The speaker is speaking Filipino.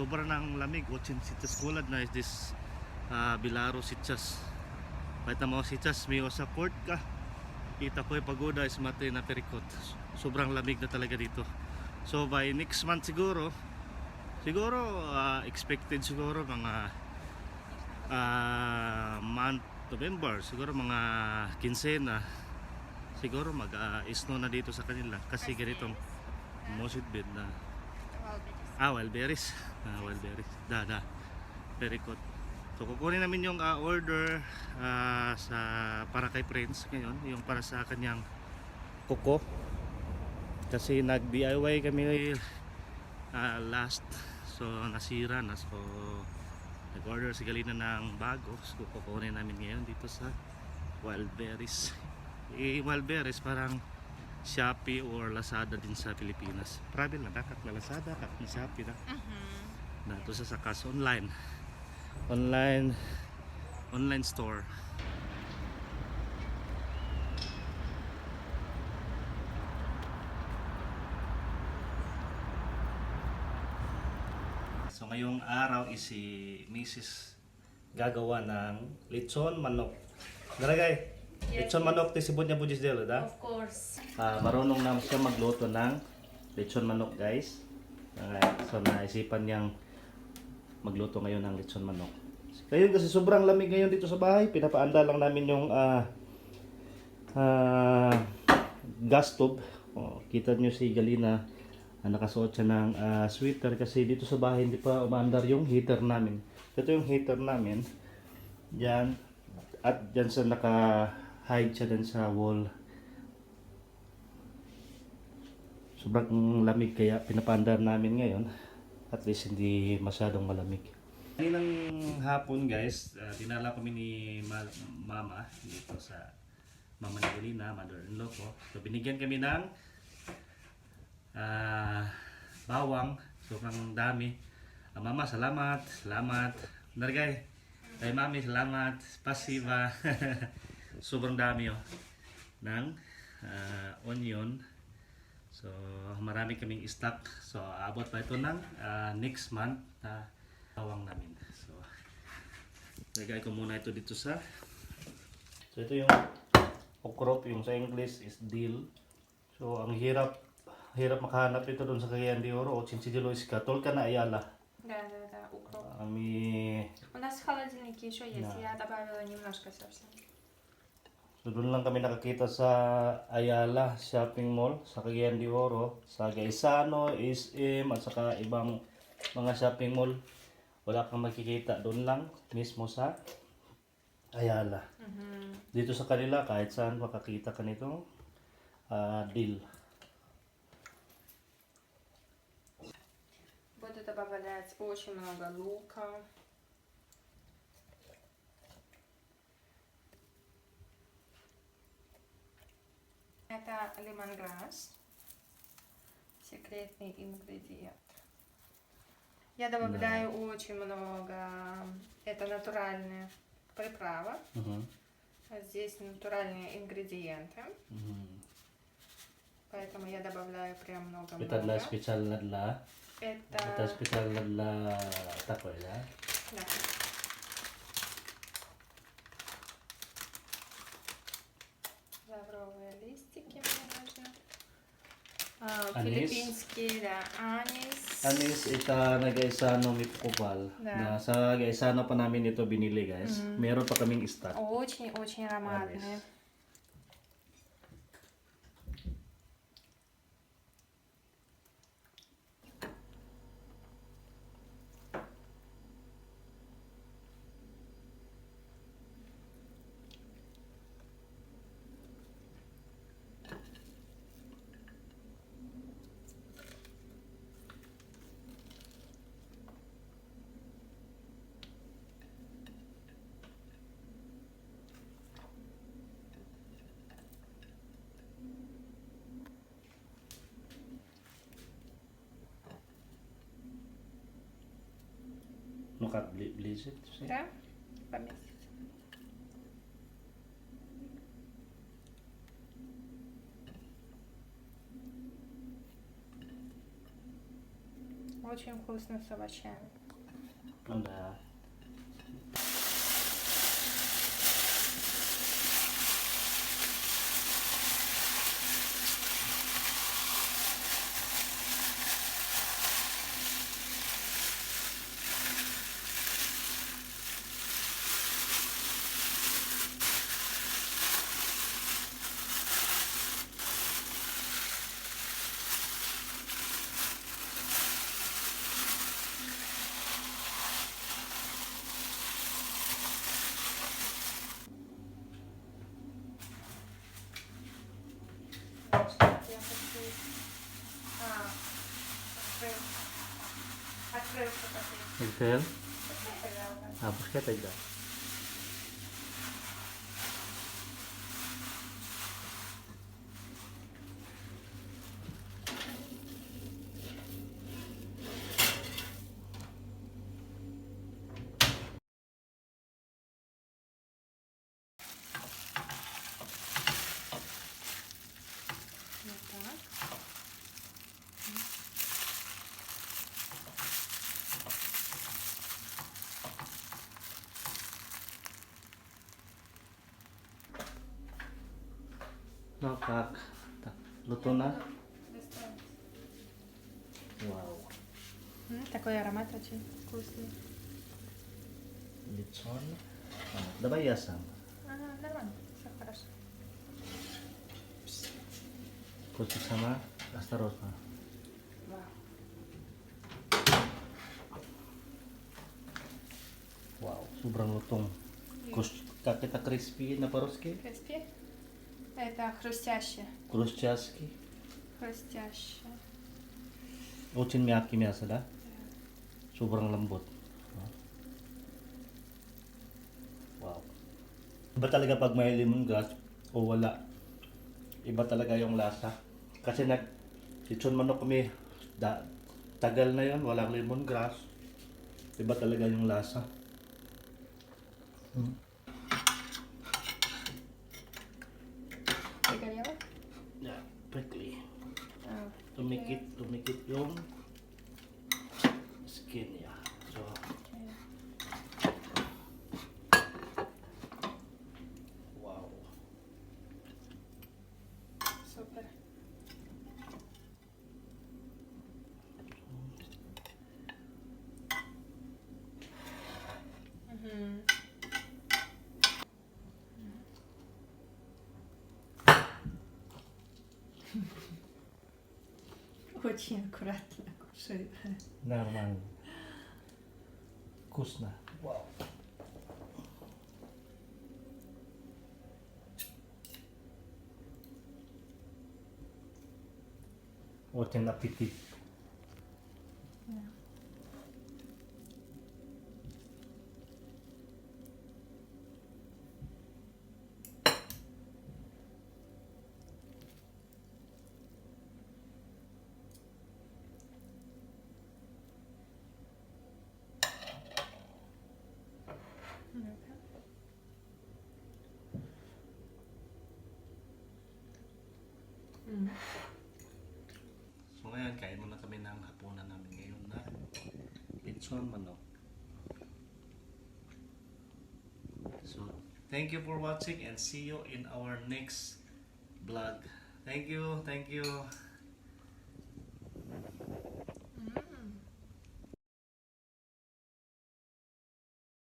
Sobra ng lamig. Ochin sitas kulad na is this uh, Bilaro sitas. Kahit na mga sitas, may sa port ka. Kita ko yung pagoda is mati na perikot. Sobrang lamig na talaga dito. So by next month siguro, siguro uh, expected siguro mga uh, month November, siguro mga kinsena, siguro mag uh, snow na dito sa kanila kasi ganitong mosit bed na ah wild ah wild berries da. Da good. So kukunin namin yung ah, order ah, sa para kay Prince ngayon yung para sa kanyang kuko. Kasi nag DIY kami ah, last. So nasira na. So nag order si Galina ng bago. So kukunin namin ngayon dito sa wild berries eh, wild parang Shopee or Lazada din sa Pilipinas. Travel na dakat na Lazada, kat na Shopee na. Na to sa sakas online. Online online store. So ngayong araw is si Mrs. gagawa ng lechon manok. Daragay, lechon manok ti sibot niya bujis delo da? Of course. Ah, marunong na siya magluto ng lechon manok guys. Ah, so naisipan niyang magluto ngayon ng lechon manok. Ngayon kasi sobrang lamig ngayon dito sa bahay, pinapaanda lang namin yung ah ah, gas stove. Oh, kita niyo si Galina ah, nakasuot siya ng ah, sweater kasi dito sa bahay hindi pa umaandar yung heater namin. Ito yung heater namin. Yan. At dyan sa naka-hide siya dyan sa wall sobrang lamig kaya pinapandar namin ngayon at least hindi masyadong malamig Kaninang hapon guys, uh, dinala kami ni ma- mama dito sa mama ni Galina, mother-in-law ko. So binigyan kami ng ah, bawang, sobrang dami. Ah, mama, salamat, salamat. Nargay, kay mami, salamat, pasiba. sobrang dami oh, ng ah, onion, So, marami kaming stock. So, abot pa ito ng ah, next month na bawang namin. So, lagay ko muna ito dito sa So, ito yung ukrop, yung sa English is dill. So, ang hirap hirap makahanap ito doon sa Cagayan de Oro o Chinchidilo is Katolka na Ayala. Да, да, да, укроп. Ami, У нас в холодильнике еще есть. Да. Я добавила немножко совсем. so doon lang kami nakakita sa Ayala Shopping Mall sa Cagayan de Oro, sa Gaisano, SM at saka ibang mga shopping mall. Wala kang makikita doon lang mismo sa Ayala. Мгм. Dito sa kanila kahit saan makakita ka nitong ah, deal. Буду добавлять очень много лука. Это лимонграсс, секретный ингредиент. Я добавляю да. очень много. Это натуральная приправа. Угу. Здесь натуральные ингредиенты. Угу. Поэтому я добавляю прям много. Это для специально для. Это. Это специально для такой, да? Да. А, Анис. филиппинский, да, анис. Anis ita nag-Gaisano mi kupal. Да. Na sa Gaisano pa namin ito binili guys. Meron pa kaming stock. Очень-очень ароматные. Ну как, бли ближе? Да, поместится. Очень вкусно с овощами. Ну да. Значит, я хочу... А, открыл. Открыл что-то. Excel? Пускай тогда Ну как, так. Латуна. Вау. Такой аромат очень вкусный. Личон. А, давай я сам. Ага, нормально. Все хорошо. Просто сама осторожно. Вау, с убранным лотом. Как это криспи на по-русски? Криспи? Это хрустящее. Хрустящий. Хрустящее. Очень мягкий мясо, да? Sobrang lambot. Wow. Iba talaga pag may lemongrass o wala. Iba talaga yung lasa. Kasi nag lechon manok kami da, tagal na yon walang lemongrass. Iba talaga yung lasa. Hmm. prickly. Okay. Oh, to make it to make it yung skin ya. Yeah. So Wow. Super. Очень аккуратно кушаю. Нормально. Вкусно. Вау. Очень аппетит. Да. Lechon manok. So, thank you for watching and see you in our next vlog. Thank you, thank you.